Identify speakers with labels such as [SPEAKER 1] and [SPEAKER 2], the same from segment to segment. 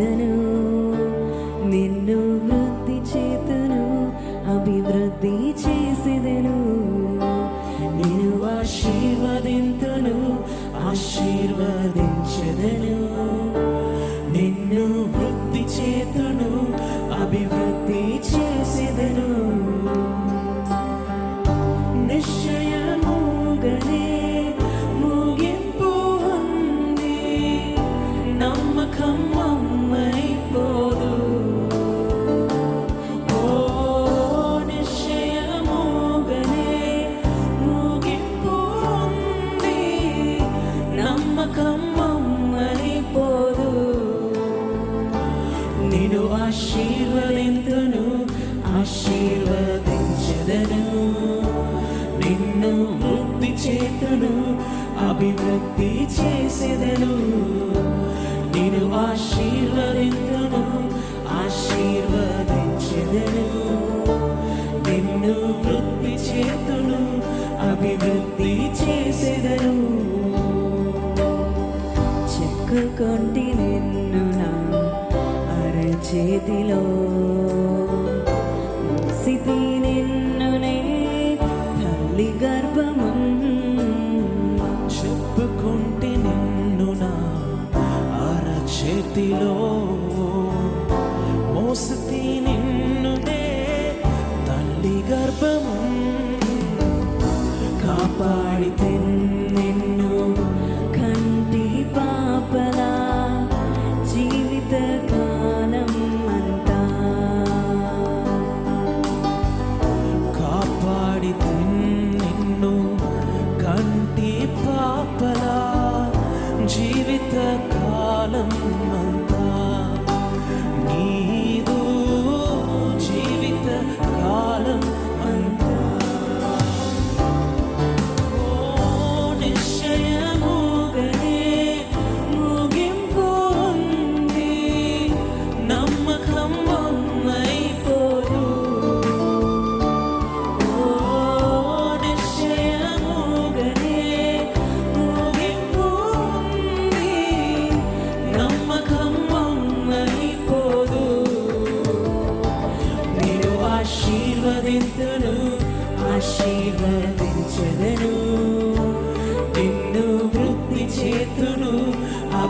[SPEAKER 1] then it నిన్ను ఆశీర్వదింతును ఆశీర్వదించదను. నిన్ను ముక్తి చేతును అభివృద్ధి చేసేదను. నిన్ను ఆశీర్వదింతును ఆశీర్వదించదను. నిన్ను వృత్తి చేతును అభివృద్ధి చేసేదను. చేతిలో. సితి నిన్ను తల్లి గర్భము.
[SPEAKER 2] చెప్పుకుంటే నిన్ను నా అర చేతిలో మోసితి నిన్నునే తల్లి గర్భము.
[SPEAKER 1] కాపాడితే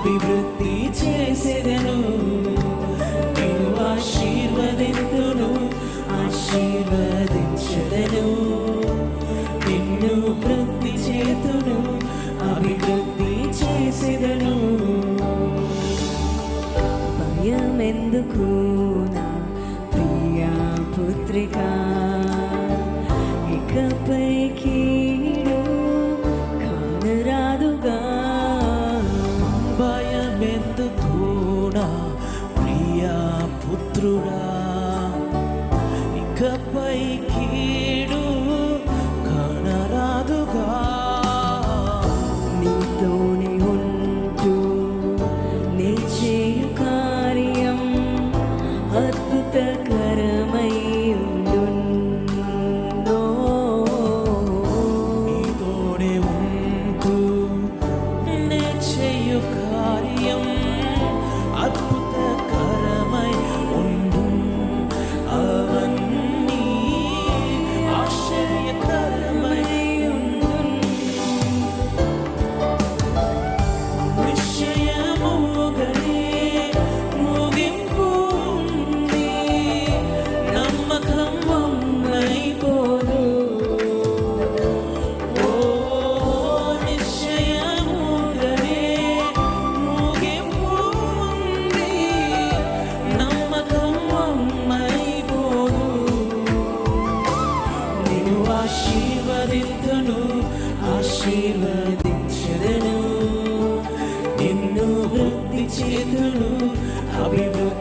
[SPEAKER 3] அபிவிருத்தி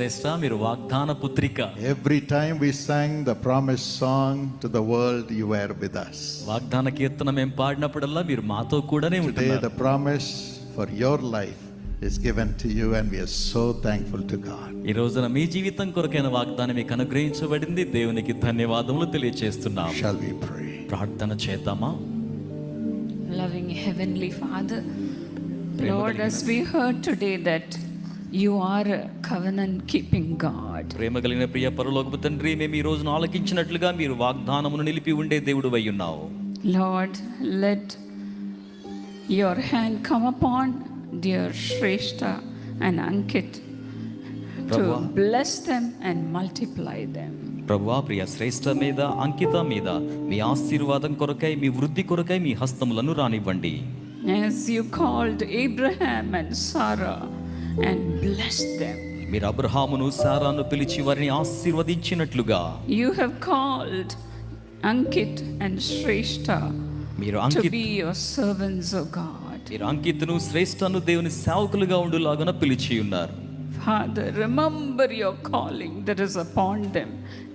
[SPEAKER 2] శ్రేష్ట మీరు వాగ్దాన పుత్రిక
[SPEAKER 3] Every time we sang the promise song to the world, you were with us.
[SPEAKER 2] వాగ్దాన కీర్తన మేము పాడినప్పుడల్లా మీరు మాతో కూడానే
[SPEAKER 3] Today,
[SPEAKER 2] ఉంటున్నారు
[SPEAKER 3] the promise for your life is given to you, and we are so thankful to God.
[SPEAKER 2] ఈ రోజున మీ జీవితం కొరకైన వాగ్దానం మీకు అనుగ్రహించబడింది దేవునికి ధన్యవాదములు తెలియజేస్తున్నాం
[SPEAKER 3] Shall we pray?
[SPEAKER 2] ప్రార్థన చేద్దామా
[SPEAKER 4] Loving Heavenly Father, Lord, as we heard today that you are a covenant keeping God.
[SPEAKER 2] ప్రేమ కలిగిన ప్రియ పరలోకపు తండ్రి మేము ఈ రోజున ఆలకించినట్లుగా మీరు వాగ్దానమును నిలిపి ఉండే దేవుడు అయి ఉన్నావు
[SPEAKER 4] Lord, let your hand come upon dear Shrestha and Ankit to
[SPEAKER 2] Prabhu.
[SPEAKER 4] bless them and multiply them.
[SPEAKER 2] ప్రభువా ప్రియ శ్రేష్ఠ మీద అంకిత మీద మీ ఆశీర్వాదం కొరకై మీ వృద్ధి కొరకై మీ హస్తములను రానివ్వండి
[SPEAKER 4] As you called Abraham and Sarah and blessed them,
[SPEAKER 2] మీరు అబ్రహామును సారాను పిలిచి వారిని ఆశీర్వదించినట్లుగా
[SPEAKER 4] you have called Ankit and Shrestha
[SPEAKER 2] మీరు Ankit
[SPEAKER 4] be your servants, O God.
[SPEAKER 2] మీరు అంకిత్ను శ్రేష్ఠను దేవుని సేవకులుగా ఉండులాగున పిలిచి ఉన్నారు
[SPEAKER 4] Father, remember your calling that is upon them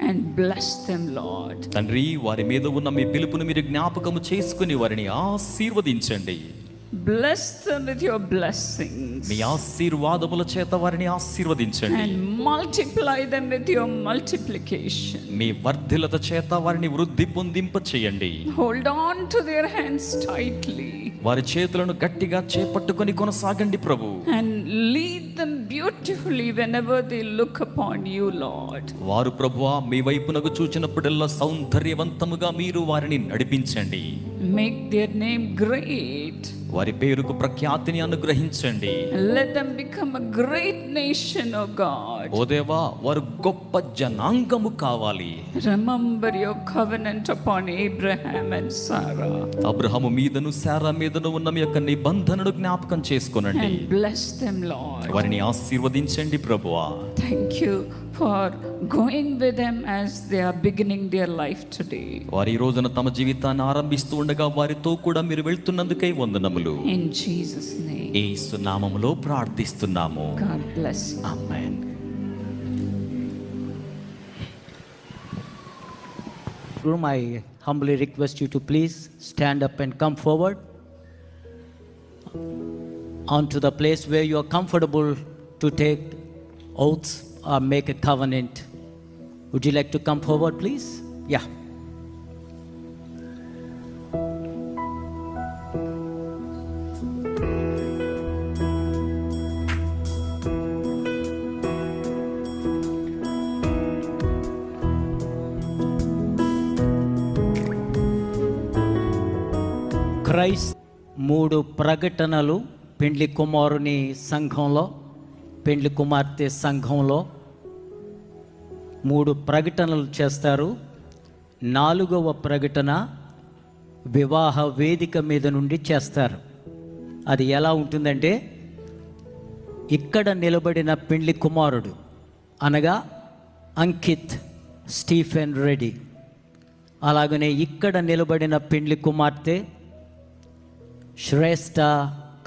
[SPEAKER 4] and bless them, Lord.
[SPEAKER 2] తండ్రి వారి మీద ఉన్న మీ పిలుపును మీరు జ్ఞాపకము చేసుకుని వారిని ఆశీర్వదించండి
[SPEAKER 4] Bless them with your blessings
[SPEAKER 2] మీ ఆశీర్వాదముల చేత వారిని ఆశీర్వదించండి
[SPEAKER 4] and multiply them with your multiplication.
[SPEAKER 2] మీ వర్ధిలత చేత వారిని వృద్ధి పొందింప చేయండి
[SPEAKER 4] Hold on to their hands tightly
[SPEAKER 2] వారి చేతులను గట్టిగా చేపట్టుకొని కొనసాగండి ప్రభు
[SPEAKER 4] and lead them beautifully whenever they look upon you, Lord.
[SPEAKER 2] వారు ప్రభువా మీ వైపునకు చూచినప్పుడల్లా సౌందర్యవంతముగా మీరు వారిని నడిపించండి
[SPEAKER 4] Make their name great.
[SPEAKER 2] వారి పేరుకు ప్రఖ్యాతిని అనుగ్రహించండి
[SPEAKER 4] Let them become a great nation, O God.
[SPEAKER 2] ఓ దేవా వారు గొప్ప జనాంగము కావాలి
[SPEAKER 4] Remember your covenant upon Abraham and Sarah
[SPEAKER 2] Abraham మీదను శారా మీదను ఉన్న మీ యొక్క నిబంధనను జ్ఞాపకం చేసుకొనండి
[SPEAKER 4] bless them, Lord.
[SPEAKER 2] వారిని ఆశీర్వదించండి ప్రభువా
[SPEAKER 4] Thank you for going with them as they are beginning their life today.
[SPEAKER 2] వారి ఈ రోజున తమ జీవితాన్ని ఆరంభిస్తూ ఉండగా వారితో కూడా మీరు వెళ్తున్నందుకై వందనములు
[SPEAKER 4] In Jesus' name,
[SPEAKER 2] ఏ సునామములో ప్రార్థిస్తున్నాము
[SPEAKER 4] God bless you.
[SPEAKER 2] ఆమేన్
[SPEAKER 5] room, I humbly request you to please stand up and come forward onto the place where you are comfortable to take oaths Uh, make a covenant. Would you like to come forward, please? Yeah. Christ మూడు ప్రకటనలు పెండ్లి కుమారుని సంఘంలో పెండ్లి కుమార్తె సంఘంలో మూడు ప్రకటనలు చేస్తారు. నాలుగవ ప్రకటన వివాహ వేదిక మీద నుండి చేస్తారు. అది ఎలా ఉంటుందంటే ఇక్కడ నిలబడిన పెండ్లి కుమారుడు అనగా అంకిత్ స్టీఫెన్ రెడ్డి. అలాగనే ఇక్కడ నిలబడిన పెండ్లి కుమార్తె శ్రేష్ఠ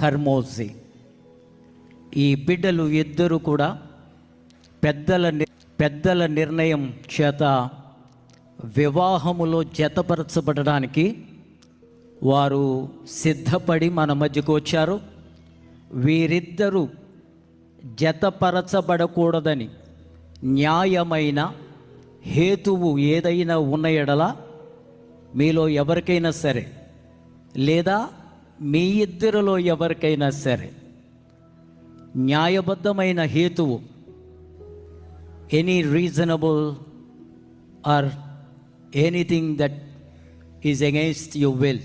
[SPEAKER 5] కర్మోజీ. ఈ బిడ్డలు ఇద్దరు కూడా పెద్దల పెద్దల నిర్ణయం చేత వివాహములో జతపరచబడడానికి వారు సిద్ధపడి మన మధ్యకు వచ్చారు. వీరిద్దరూ జతపరచబడకూడదని న్యాయమైన హేతువు ఏదైనా ఉన్న ఎడల మీలో ఎవరికైనా సరే లేదా మీ ఇద్దరిలో ఎవరికైనా సరే న్యాయబద్ధమైన హేతువు any reasonable or anything that is against you will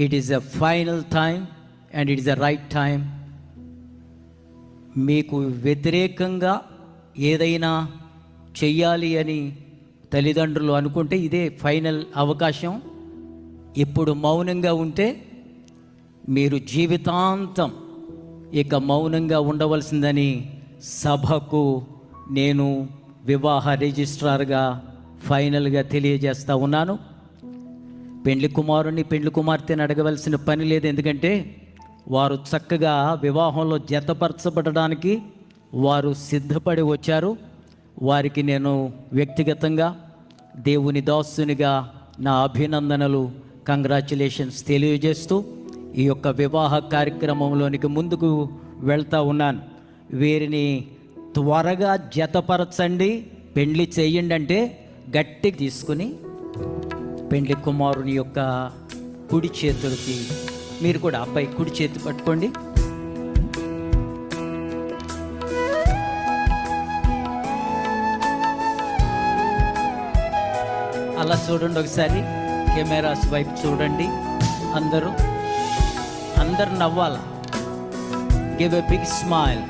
[SPEAKER 5] it is a final time and it is a right time మీకు వ్యతిరేకంగా ఏదైనా చెయ్యాలి అని తల్లిదండ్రులు అనుకుంటే ఇదే ఫైనల్ అవకాశం. ఇప్పుడు మౌనంగా ఉంటే మీరు జీవితాంతం ఇక మౌనంగా ఉండవలసిందని సభకు నేను వివాహ రిజిస్ట్రార్గా ఫైనల్గా తెలియజేస్తా ఉన్నాను. పెండ్లి కుమారుని పెండ్లి కుమార్తెని అడగవలసిన పని లేదు. ఎందుకంటే వారు చక్కగా వివాహంలో జతపరచబడడానికి వారు సిద్ధపడి వచ్చారు. వారికి నేను వ్యక్తిగతంగా దేవుని దాసునిగా నా అభినందనలు కంగ్రాచులేషన్స్ తెలియజేస్తూ ఈ యొక్క వివాహ కార్యక్రమంలోనికి ముందుకు వెళ్తూ ఉన్నాను. వీరిని త్వరగా జతపరచండి. పెండ్లి చేయండి అంటే గట్టి తీసుకుని పెండ్లి కుమారుని యొక్క కుడి చేతులకి మీరు కూడా అబ్బాయి కుడి చేతి పట్టుకోండి. అలా చూడండి ఒకసారి. కెమెరాస్ వైపు చూడండి. అందరూ అందరు నవ్వాల? Give a big smile